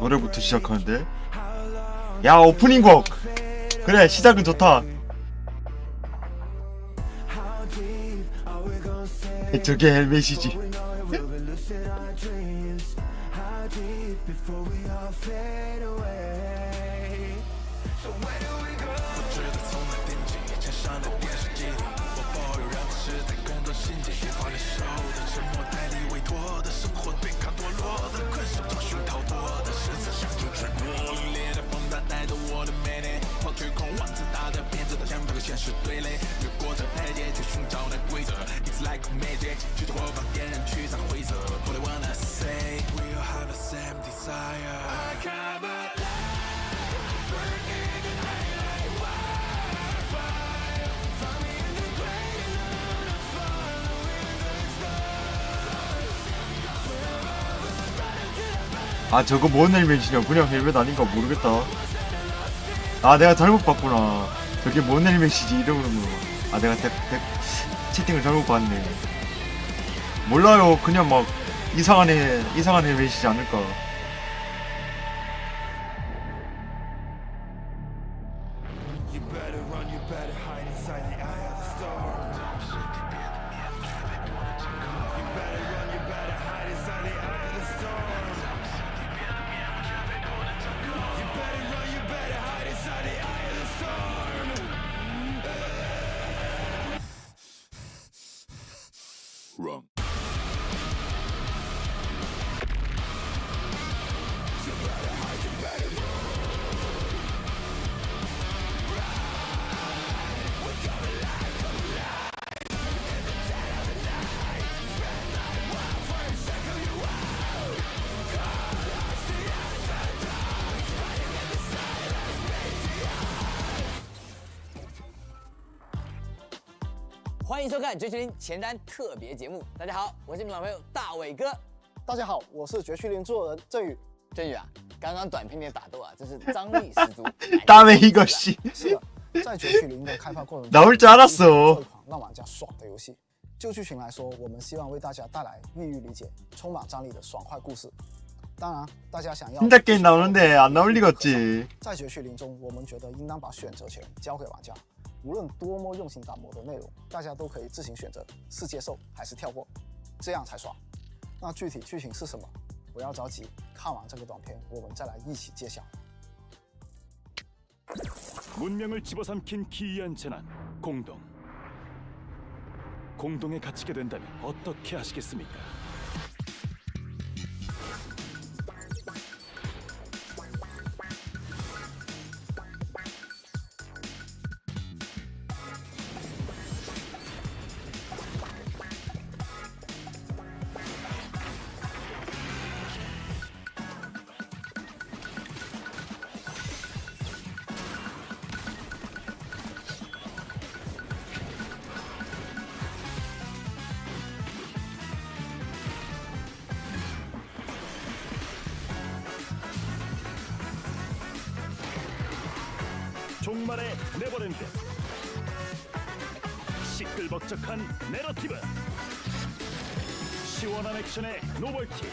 노래부터 시작하는데? 야 오프닝 곡! 그래 시작은 좋다. 저게 헬멧이지 아 저거 뭔 헬멧이냐 그냥 헬멧 아닌가 모르겠다. 아 내가 잘못 봤구나. 저게 뭔 헬멧이지? 이러는 거아 내가 데, 데, 채팅을 잘못 봤네 몰라요 그냥 막 이상한 애 이상한 헬멧이지 않을까. 欢迎收看绝区零前瞻特别节目。大家好，我是你们老朋友大伟哥。大家好，我是绝区林作人郑宇。郑宇啊，刚刚短片的打斗啊，真是张力十足。大没一个戏。是的，在绝区零的开发过程中，老加了手，一款让玩家爽的游戏。就剧情来说，我们希望为大家带来孕育理解、充满张力的爽快故事。当然，大家想要你在给老人的啊，老李个子。在绝区零中，我们觉得应当把选择权交给玩家，无论多么用心打磨的内容，大家都可以自行选择是接受还是跳过，这样才爽。那具体剧情是什么？不要着急，看完这个短片，我们再来一起揭晓。 문명을 집어삼킨 기이한 재난 공동 공동에 갇히게 된다면 어떻게 하시겠습니까? 종말의 네버랜드 시끌벅적한 내러티브 시원한 액션의 노멀티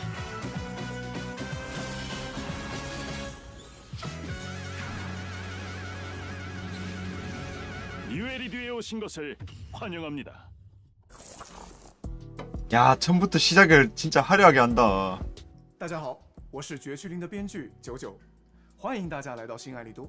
유에리드에 오신 것을 환영합니다. 야 처음부터 시작을 진짜 화려하게 한다 大家好，我是绝区林的编剧九九，欢迎大家来到新爱丽都。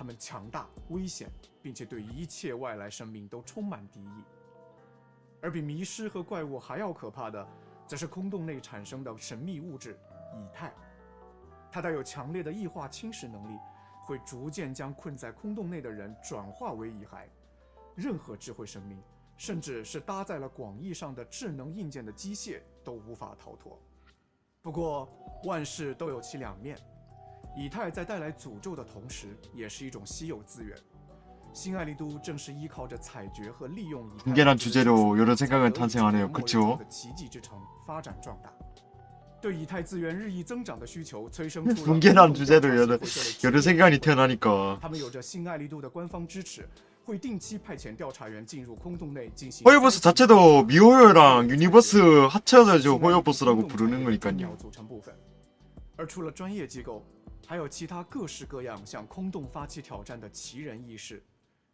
它们强大、危险，并且对一切外来生命都充满敌意。而比迷失和怪物还要可怕的，则是空洞内产生的神秘物质以太，它带有强烈的异化侵蚀能力，会逐渐将困在空洞内的人转化为遗骸。任何智慧生命，甚至是搭载了广义上的智能硬件的机械都无法逃脱。不过，万事都有其两面，以太在带来诅咒的同时，也是一种稀有资源。新爱丽都正是依靠着采掘和利用以太 분개란 주제로 여러 생각은 탄생하네요. 그쵸? 的奇迹之城发展壮大。对以太资源日益增长的需求，催生出了 분개란 주제로 公 여러 共调查协会这类 여러 생각이 태어나니까 他们有着新爱丽都的官方支持，会定期派遣调查员进入空洞内进行。 호요보스 자체도 미호요랑 유니버스 합쳐서 호요보스라고 부르는 거니까요. 组成部分。而除了专业机构， 还有其他各式各样向空洞发起挑战的奇人异事，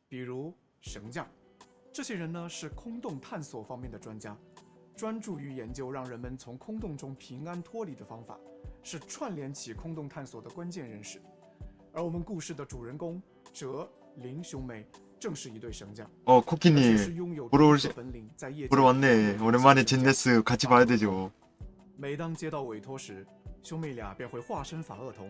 比如神将。这些人呢是空洞探索方面的专家，专注于研究让人们从空洞中平安脱离的方法，是串联起空洞探索的关键人士。而我们故事的主人公哲林兄妹正是一对神将， 어 而且是 코키님 拥有 보러 独 오시 特本领，在业界 보러 왔네. 오랜만에 진데스 같이 봐야 되죠. 每当接到委托时，兄妹俩便会化身法厄同，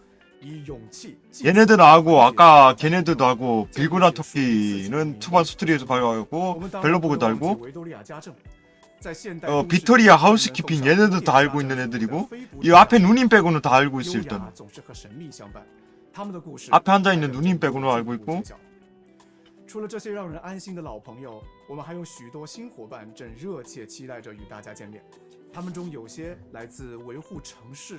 얘네들 하고 아까 걔네들도 하고 빌구나 토끼는 투반 수트리에서 발견하고 벨로보그도 알고. 어, 어 비토리아 하우스키핑. 얘네들 다 알고 있는 애들이고. 이 앞에 누님 빼고는 다 알고 있을 일단 앞에 앉아 있는 누님 빼고는 알고 있고.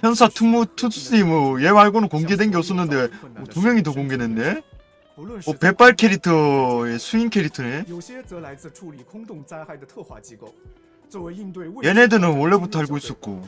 현사 특무 투수님 뭐, 얘 말고는 공개된 게 없었는데 뭐, 두 명이 더 공개됐네. 뭐 백발 뭐 캐릭터의 수인 캐릭터네. 얘네들은 원래부터 알고 있었고.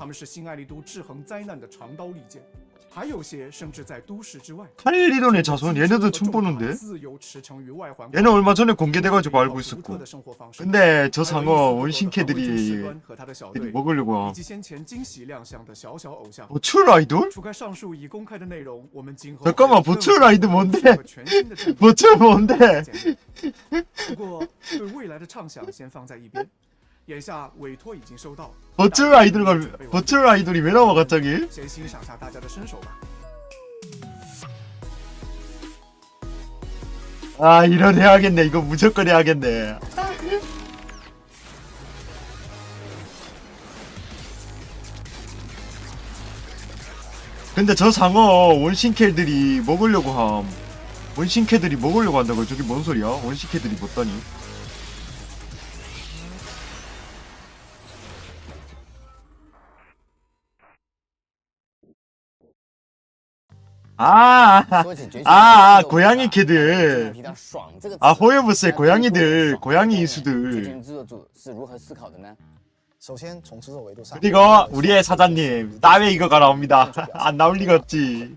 他们是新爱丽都制衡灾难的长刀利剑。还有些甚至在都市之外。 칼리돈의 자손 얘네도 처음 보는데 自由驰骋于外环 얘는 얼마 전에 공개돼가지고 알고 独 있었고 特的生活方式 근데 저 还有 상어 意思多的 원신캐들이 防卫军士官和他的小 들이 队， 먹으려고 以 함 及先前惊喜亮相的小小偶像。 보출 아이돌? 除开上述已公开的内容，我们今后 잠깐만 还有 보출 更 아이돌 多 뭔데 和全新的阵容 보출 뭔데? 不过，对未来的畅想先放在一边。 眼下委托已经收到， 버출 아이돌과 버출 아이돌이 왜 나와 갑자기? 先欣赏下大家的身手吧。 아 이런 해야겠네 이거 무조건 해야겠네 근데 저 상어 원신캐들이 먹으려고 함 원신캐들이 먹으려고 한다고 저게 뭔 소리야 원신캐들이 먹다니 아, 아, 아, 고양이 개들. 아, 호요부스의 고양이들, 고양이 이수들. 그리고 우리의 사장님, 남의 이거가 나옵니다. 안 나올 리가 없지.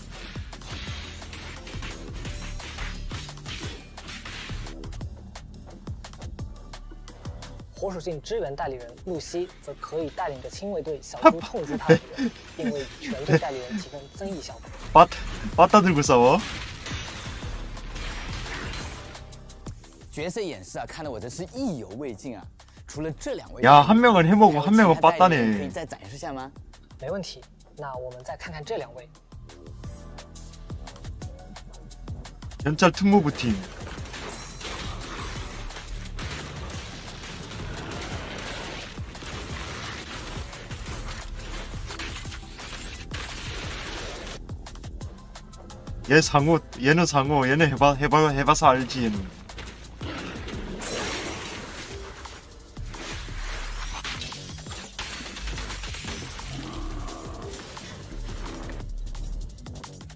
火属性支援代理人露西则可以带领着亲卫队小猪痛击他的敌人，并为全队代理人提供增益效果。 빠 빠따 들고 싸워 角色演示啊，看得我真是意犹未尽啊。除了这两位， 야 한 명은 해먹고 还 한 有 명은 其他代理人可以 빠따네 再展示下吗？没问题，那我们再看看这两位。 연찰 특무부 팀 얘 상어 얘는 상호, 얘는 해봐 해봐 해봐서 알지 얘는.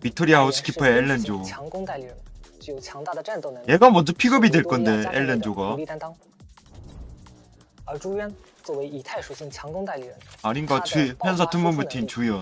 비토리아 하우스키퍼의 엘렌조. 얘가 먼저 픽업이 될 건데 엘렌조가. 아닌가? 주, 편사 투문부팀 주연.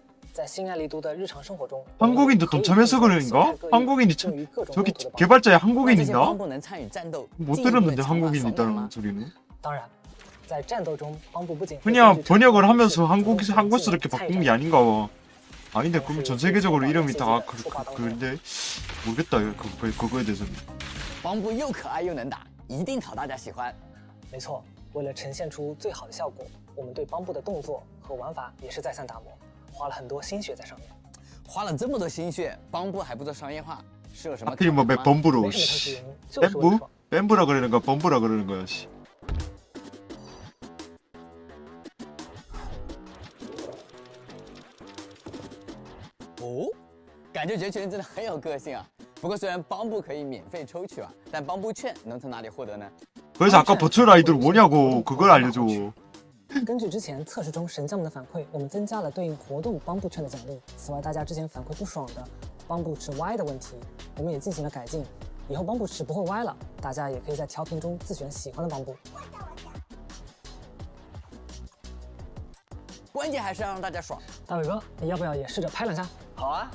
在新爱丽都的日常生活中， 한국인도 可以 동참해서 配置 그런가? 形态各异 한국인이 用于 참 各种 저기 用途的邦布 개발자에 那 한국인 这些邦 있나? 布能参与战斗， 못 进一步地 들었는데 强化 한국인 爽感 있다는 吗？ 소리는 当然，在战斗中，邦布不仅会 그냥 根据战斗 번역을 模式 하면서 提 한국 供不同 한국스럽게 技能参与 바꾼 게 战斗 아닌가 봐 아닌데 그럼 전 세계적으로 이름이 다 그, 그, 그런데 모르겠다 그, 그, 그거에 대해서는 邦布又可爱又能打，一定讨大家喜欢。没错，为了呈现出最好的效果，我们对邦布的动作和玩法也是再三打磨， 花了很多心血在上面。花了这么多心血，邦布还不做商业化，是有什么考 하필 虑 뭐 吗？ 범부로 没什么特殊 씨 原因，就是为了 뱀부? 爽。 뱀부라 그러는 거야 범부라 그러는 거야 씨 어? 哦，感觉绝群真的很有个性啊。不过虽然邦布可以免费抽取啊，但邦布券能从哪里获得呢？ 그래서 아까 버추얼 아이돌 뭐냐고 그걸 알려줘 根据之前测试中神将们的反馈，我们增加了对应活动帮布券的奖励。此外，大家之前反馈不爽的帮布池歪的问题，我们也进行了改进。以后帮布池不会歪了，大家也可以在调频中自选喜欢的帮布。关键还是要让大家爽。大伟哥，你要不要也试着拍两下？好啊，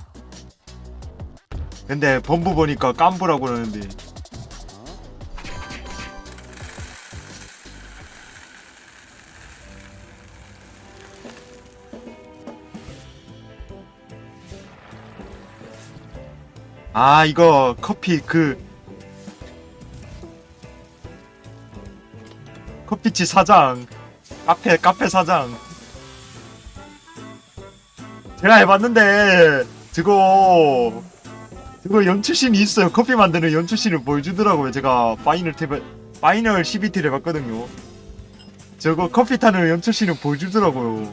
근데 범부 보니까 깐부라고 그러는데 아 이거 커피 그 커피집 사장 카페 카페 사장. 제가 해봤는데 저거 저거 연출신이 있어요. 커피 만드는 연출신을 보여주더라고요. 제가 파이널 탭 파이널 CBT를 해봤거든요. 저거 커피 타는 연출신을 보여주더라고요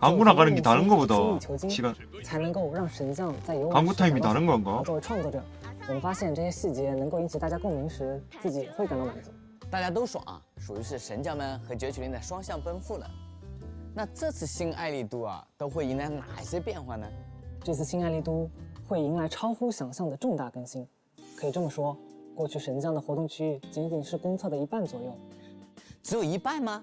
광고 나가는 게 다른 거보다 精益求精 시간 才能够让神将在游玩 광고 时 타임이 感到 다른 爽 건가? 而作为创作者，我们发现这些细节能够引起大家共鸣时，自己会感到满足。大家都爽啊，属于是神将们和绝曲林的双向奔赴呢。那这次新爱丽都啊，都会迎来哪些变化呢？这次新爱丽都会迎来超乎想象的重大更新。可以这么说，过去神将的活动区域仅仅是公测的一半左右。只有一半吗？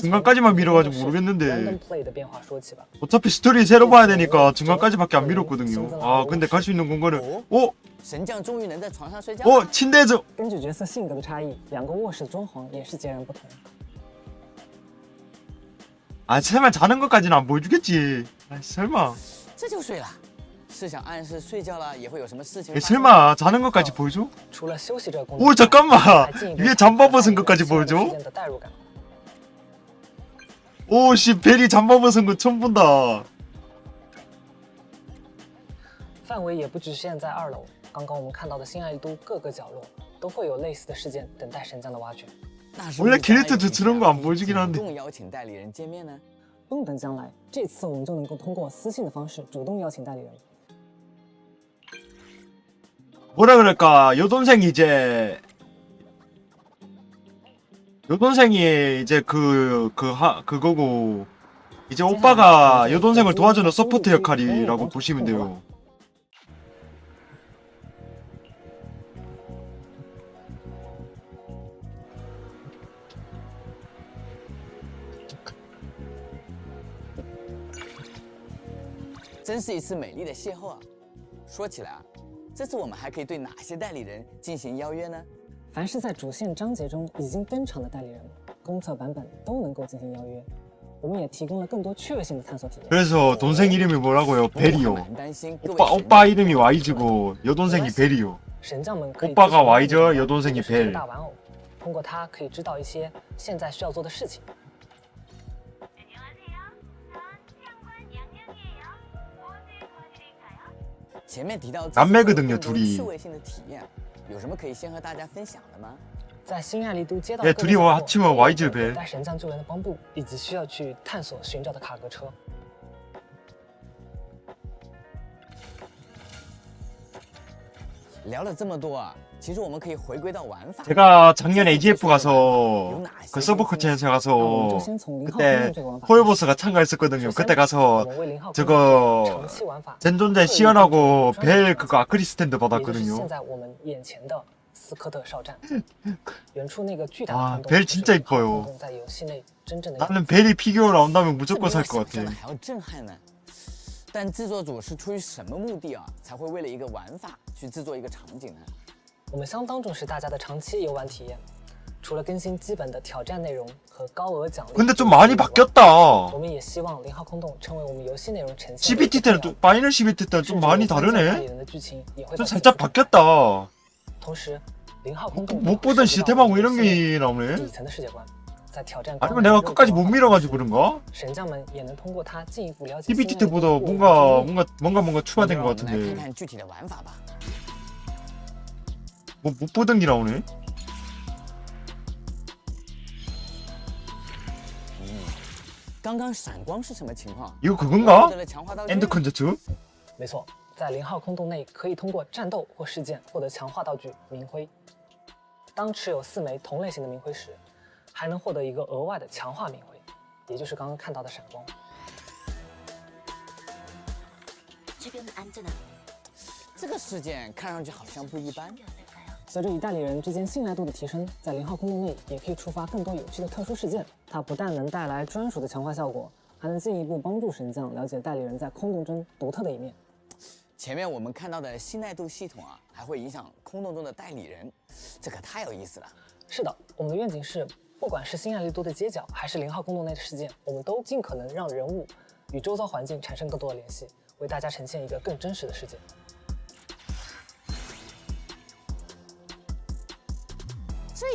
중간까지만 밀어가지고 是 모르겠는데 random play 的变化说起吧。 어차피 스토리 새로 봐야 되니까 중간까지밖에 안 밀었거든요 아 근데 갈 수 있는 공간은 어? 神将终于能在床上睡觉 어 了。 침대에서 根据角色性格的差异，两个卧室的装潢也是截然不同。 아 설마 자는 것까지는 안 보여주겠지 아 설마 这就睡了，是想暗示睡觉了也会有什么事情 에, 发生吗？ 설마 자는 것까지 보여줘? 除了休息这个功 오 能， 잠깐만 还进一步 위에 强 잠바 化 벗은 了 것까지 现在的 보여줘? 事件的代入感。 오씨 베리 잠바 벗은 거 처음 본다 范围也不局限在二楼，刚刚我们看到的新爱丽都各个角落都会有类似的事件等待神将的挖掘。那是 원래 不是将来 캐릭터도 有 저런 一 거 안 天 보여주긴 主 하는데 动邀请代理人见面呢？不用等将来，这次我们就能够通过私信的方式主动邀请代理人。 뭐라 그럴까 여동생이 이제 여동생이 이제 그 그 하 그거고 이제 오빠가 여동생을 도와주는 서포트 역할이라고 보시면 돼요. “真是一次美丽的邂逅啊！”说起来啊，这次我们还可以对哪些代理人进行邀约呢？凡是在主线章节中已经登场的代理人，公测版本都能够进行邀约。我们也提供了更多趣味性的探索体验。 그래서 동생 이름이 뭐라고요? 我还 베리요. 蛮担心各位 오빠 神 오빠 이름이 Y즈고 여동생이 베리요. 神将们可以 오빠가 自行 Y죠 认识 여동생이 这个世界 벨 大玩偶，通过它可以知道一些现在需要做的事情。 안녕하세요. 전 상관 양양이에요. 무엇을 도와드릴까요? 前面提到 남매거든요, 这次会有更多 둘이 趣味性的体验， 有什么可以先和大家分享的吗？在新亚利都街道的东边。在神藏救援的帮布以及需要去探索寻找的卡格车。聊了这么多啊 其实我们可以回归到玩法。 제가 작년 AGF 가서 그 서브 코치에서 那我们就 가서 先从零号 그때 空洞这个玩法 포유보스가 참가했었거든요. 首先 그때 我 가서 们为零号空洞 저거 长期玩法 젠존제 시연하고 벨 그거 아크리 스탠드 也就是现 받았거든요. 在我们眼前的斯科特哨站，远处那个巨大的 아 涵洞 벨 就是 진짜 零号空 이뻐요. 洞在游戏内真正的样子 나는 벨이 피규어 나온다면 这 무조건 比 살 我 것 想象 같아. 的还要震撼呢。但制作组是出于什么目的啊，才会为了一个玩法去制作一个场景呢？ 我们相当重视大家的长期游玩体验，除了更新基本的挑战内容和高额奖励， 근데 좀 많이 我 바뀌었다. 们也希望零号空洞成为我们游戏内容呈现的 CBT 一个 때는 重 좀 要 파이널 CBT 때는 甚 좀 至 많이 有关键代理 다르네. 人的剧情也会 좀 在 살짝 此出现 바뀌었다. 同时，零号空洞 못 보던 涉及到 시스템하고 이런 游戏 게 나오네. 底层的世界观，在挑战 아니면 내가 끝까지 못 밀어가지고 그런가? 神将们也能通过它进一步了解 CBT 新爱丽 때보다 的 뭔가 过程 뭔가 뭔가 뭔가 那就 추가된 让 것 我们来看 같은데 看具体的玩法吧。 뭐 못 보던 게 나오네. 刚 刚刚闪光是什么情况？ 이거 获 그건가? 得了强化道具。 엔드 컨텐츠? 没错，在零号空洞内可以通过战斗或事件获得强化道具明辉。当持有四枚同类型的明辉时，还能获得一个额外的强化明辉，也就是刚刚看到的闪光。这边很安全的。这个事件看上去好像不一般。 随着与代理人之间信赖度的提升，在零号空洞内也可以触发更多有趣的特殊事件。它不但能带来专属的强化效果，还能进一步帮助神将了解代理人在空洞中独特的一面。前面我们看到的信赖度系统啊，还会影响空洞中的代理人，这可太有意思了。是的，我们的愿景是，不管是新爱丽多的街角，还是零号空洞内的事件，我们都尽可能让人物与周遭环境产生更多的联系，为大家呈现一个更真实的世界。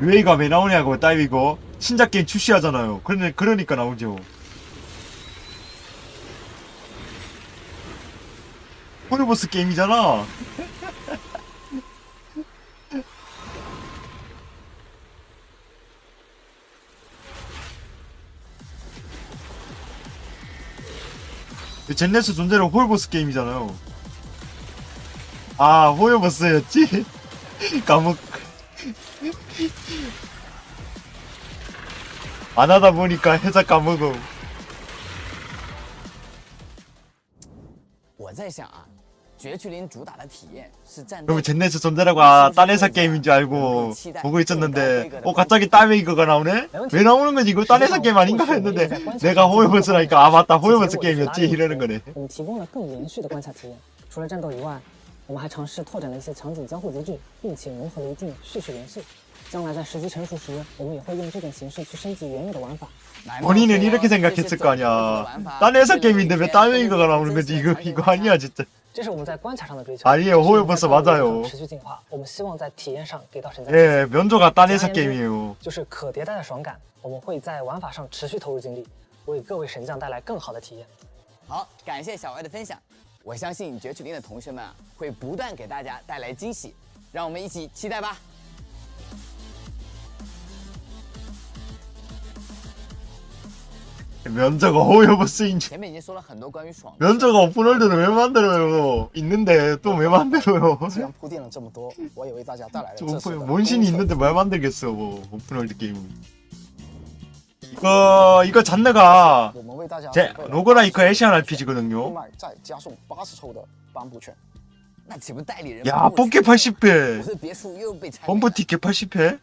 유에이가 왜 나오냐고 따위고 신작 게임 출시하잖아요. 그러, 그러니까 나오죠. 호르보스 게임이잖아. 그 젠네스 존재로 홀보스 게임이잖아요. 아 호여보스였지? 까먹 안 하다 보니까 해자 까먹어 我在想啊，绝区林主打的体验是战斗 그러면 젠네스 존재라고 아, 딴 회사 게임인 줄 알고 보고 있었는데 어 갑자기 딴 이거가 나오네? 왜 나오는 거지 이거 딴 회사 게임 아닌가 했는데 내가 호요버스라니까 아 맞다 호요버스 게임이었지 이러는 거네 我们提供了更连续的关卡体验。除了战斗以外，我们还尝试拓展了一些场景交互机制，并且融合了一定叙事元素。 将来在时机成熟时，我们也会用这种形式去升级原有的玩法。 본인은 이렇게 생각했을 거 아니야 딴 회사 게임인데 왜 딴 이거가 나오는 거지 이거 이거 아니야 진짜 这是我们在关卡上的追求。 아니에요 这是我们 호요버스 在道路 맞아요 上持续进化。我们希望在体验上给到神将 예 면조가 딴 회사 게임이에요 就是可迭代的爽感。我们会在玩法上持续投入精力，为各位神将带来更好的体验。好，感谢小歪的分享。我相信绝区林的同学们啊，会不断给大家带来惊喜，让我们一起期待吧。 면적 어우여보 쓰인 면적 오픈월드는 왜 만들어요? 있는데 또 왜 만들어요? 오픈 문신이 있는데 왜 만들겠어? 뭐. 오픈월드 게임. 이거 이거 잔나가 제 로그라이크 애시안 RPG거든요. 야 뽑기 80회. 범퍼 티켓 80회?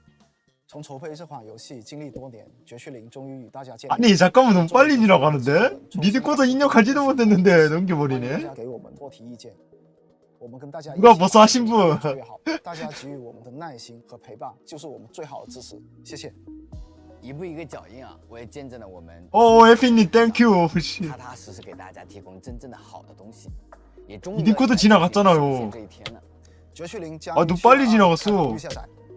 从筹备这款游戏经历多年，绝区零终于与大家见面。 아니 잠깐만 너무 빨리 지나가는데? 리드코드 입력하지도 못했는데 欢迎大 넘겨버리네 家给我们多提意见，我们跟大家一起 누가 벌써 하신 분 越做越好。大家给予我们的耐心和陪伴，就是我们最好的支持。谢谢。一步一个脚印啊，我也见证了我们 어 에피님 땡큐 씨. 踏踏实实给大家提供真正的好的东西，也终于 리딩 코드 지나갔잖아요 哦这一天了。绝区零将 아, 너 于7月 빨리 2 지나갔어 开始陆续下载，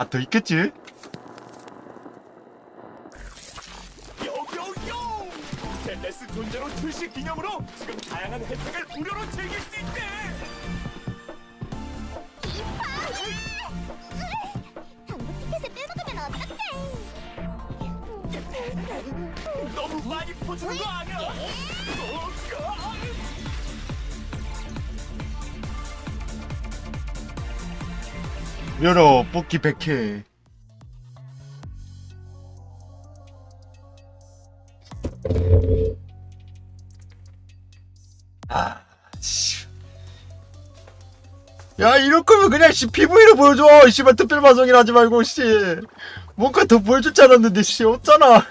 아 더 있겠지? 텔레스 존재로 출시 기념으로 지금 다양한 혜택을 무료로 즐길 수 있대. 너무 많이 퍼주는 거 아니야? 열어 뽑기 100회 아, 씨. 야, 이럴 거면 그냥 씨 PV를 보여줘. 씨발 특별 방송이라 하지 말고 씨. 뭔가 더 보여줄 줄 알았는데 씨 없잖아.